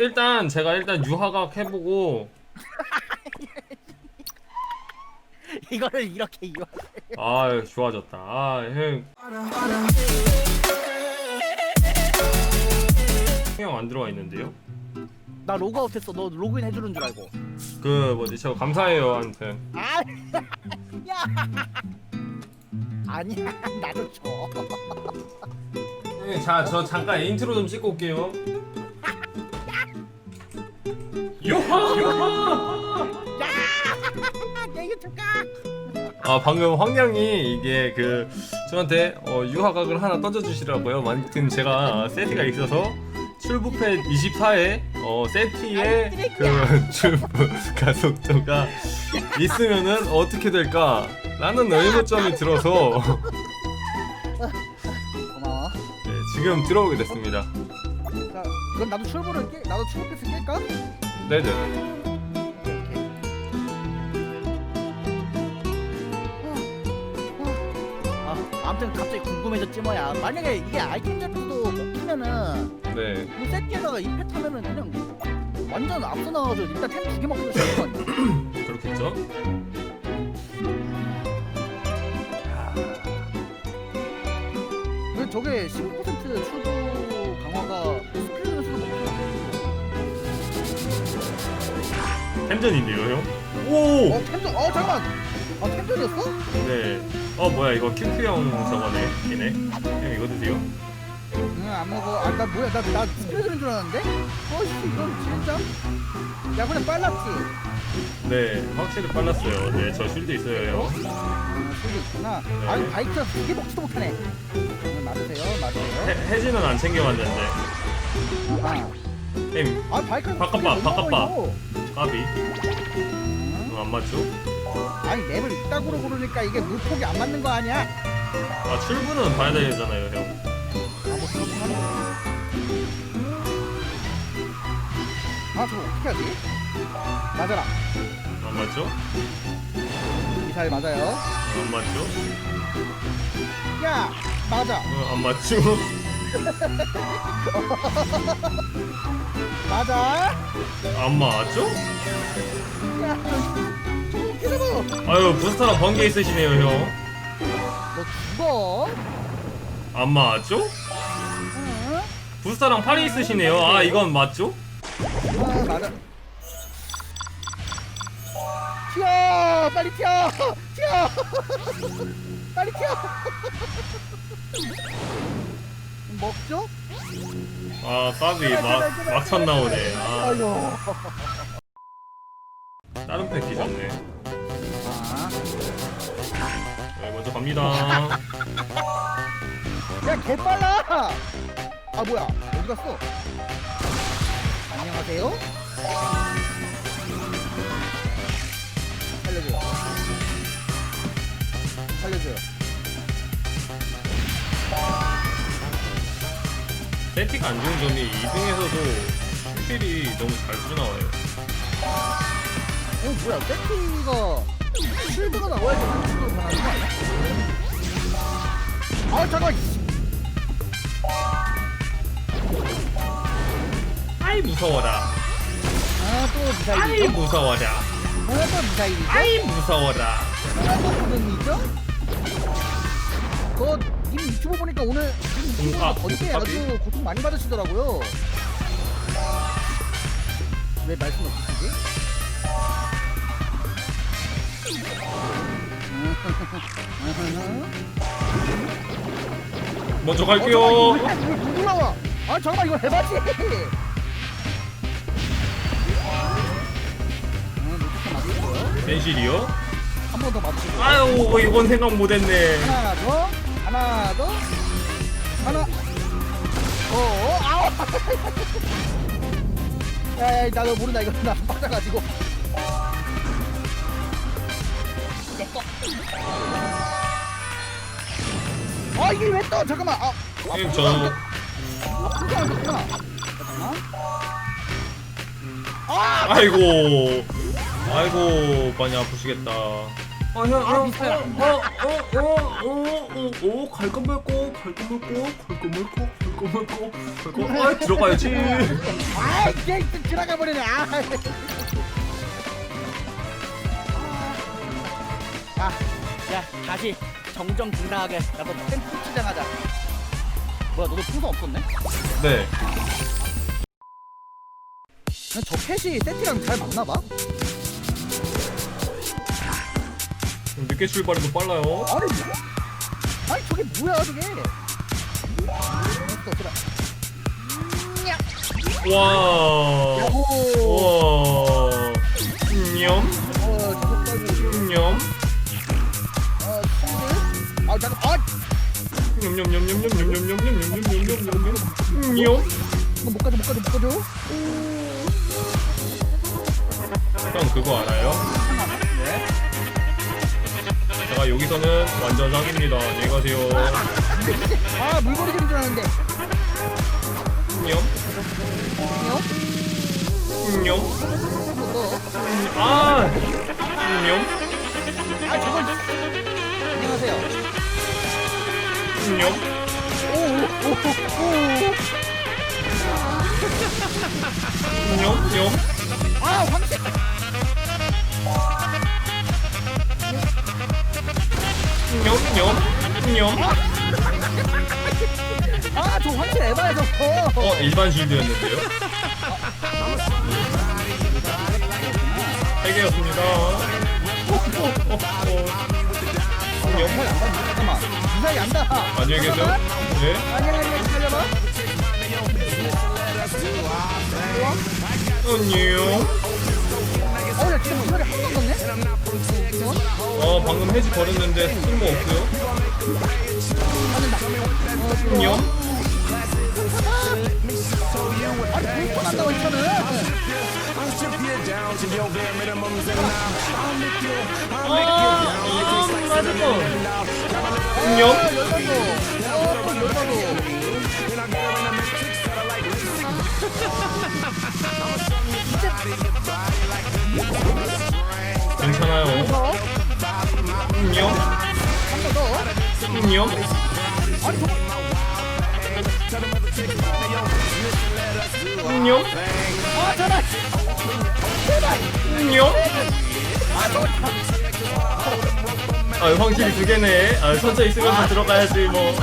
일단 제가 일단 유화각 해보고 이거를 이렇게 이용. 아 좋아졌다. 아 형 형안 들어와 있는데요? 나 로그아웃 했어. 너 로그인 해주는 줄 알고. 그 뭐지 저 감사해요 한테. 아, 야. 아니야, 나도 줘. 자저 잠깐 인트로 좀 찍고 올게요. 아 방금 황량이 이게 그 저한테 어, 유화각을 하나 던져주시라고요. 만큼 제가 세티가 있어서 출부패 24에 어, 세티의 그 출부 가속도가 있으면은 어떻게 될까? 라는 의문점이 들어서 고마워. 네, 지금 들어오게 됐습니다. 자, 그럼 나도 출보를 깨. 나도 출보 패스 깰까? 네네. 아, 아무튼 갑자기 궁금해졌지 뭐야. 만약에 이게 아이템 잡혀도 먹히면은 네. 이 세트에다가 이펙 하면은 그냥 완전 앞서 나가서 일단 템 두 개 먹고 시작할 거 아니야. 그렇겠죠? 왜 저게 15% 출구 강화가 템전인데요, 형? 오! 어 템전 어 잠깐 아 템전이었어? 네. 어 뭐야 이거 큐큐 형 저거네. 걔네. 형 이거 드세요. 응안 먹어 아나 뭐야 나나 들은 줄 알았는데 어씨 이건 진짜 야 그냥 빨랐지 네, 확실히 빨랐어요. 네, 저 쉴드 있어요, 형. 아 저기 있구나 네. 아니 바이크가 두개 먹지도 못하네 응, 맞으세요 해, 맞으세요 해지는 안 챙겨왔는데. 아, 님, 아 바이크가 바꿔봐, 두개 못 바꿔봐. 먹어요. 까비. 응? 어, 안 맞죠? 아니 맵을 이따구로 고르니까 이게 물폭이 안 맞는 거 아니야? 아, 출구는 봐야 되잖아요, 형. 아뭐 그렇긴 하네 아 저거 어떻게 하지? 맞아라 안 맞죠? 미사일 맞아요 어, 안 맞죠? 야 맞아 어, 안 맞죠? 맞아 안 맞죠? 야 기다려 아유, 부스터랑 번개 있으시네요, 형. 너 죽어 안 맞죠? 응? 부스터랑 팔이 있으시네요. 아, 이건 맞죠? 아 맞아 튀어 빨리 튀어 튀어 빨리 튀어 먹죠? 아, 까비. 막, 막천 나오네. 아, 아유 다른 팩 뒤졌네. 아. 네, 먼저 갑니다. 야 개빨라 아 뭐야 어디 갔어 안녕하세요 살려줘요 살려줘요 세팅 안 좋은 점이 2등에서도 슈실이 너무 잘 수나와요. 어 뭐야 세티가 실드가 나와야지 실드가 변하는 거 아니야? 아 잠깐 씨. 아이 무서워라. 아또 아이 미사일이죠? 무서워라. 아또 미사일이죠? 아이 무서워라. 아또 무슨 일이죠? 그님 유튜브 보니까 오늘 님 유튜브 음, 아, 갑자기? 아주 고통 많이 받으시더라고요 왜 말씀 없으시지? 먼저 어, 갈게요. 왜 누구 나와? 아 잠깐만 이거 해봐지. 벤실이요? 한 번 더 맞추고. 아유 이건 생각 못했네. 하나 더, 하나 더, 하나. 어, 아우. 야야 나도 모른다 이거 나 빠져가지고. 내꺼. 아 이게 왜 떠? 잠깐만. 아, 저아 그게 아니구나. 잠깐만. 아, 아이고 아이고 많이 아프시겠다. 아 형 아, 미사일 안 돼. 어어 어 어 어 어 갈거 말고 갈거 말고 갈거 말고 갈거 꼬문 꼬 꼬. 아 들어가야지. 아 이게 들어가 버리네 아. 아, 야 다시 정정 등당하게 나도 템프 치장하자 뭐야 너도 풍선 없었네? 네. 저 펫이 세티랑 잘 맞나봐? 늦게 출발해도 빨라요. 아니 뭐? 아니 저게 뭐야 저게 또 들어 와. 야호 와. 냠. 어 저거 빨고 냠. 냠냠냠냠냠냠냠냠냠냠냠냠냠냠. 이거 못 가져 못 가져 못 가져 형 그거 알아요? 네 제가 여기서는 완전 사기입니다. 안녕히 가세요. 아 물건이 되는 줄 알았는데 냠. 안녕 냠. 너 아. 냠. 16. 오, 오, 오. 6, 6. 아, 황색. 뇽, 뇽, 뇽. 아, 저 황색 에바야, 저거. 어, 일반 쉴드였는데요? 세개였습니다 어, 어, 어, 어. 6. 이상이 안 나. 안녕히 계세요. 예. 아니야, 아니야, 안녕. 어, 어, 방금 해지 버렸는데 쓸모 없어요. 어, 안녕. 아니, 불 뻔한다고 했잖아. 아, 이거 맞을 거. 공룡 괜찮아요. 공룡 공룡 공룡 공룡 아, 황실이 두 개네. 아, 천천히 쓰면서 들어가야지 뭐.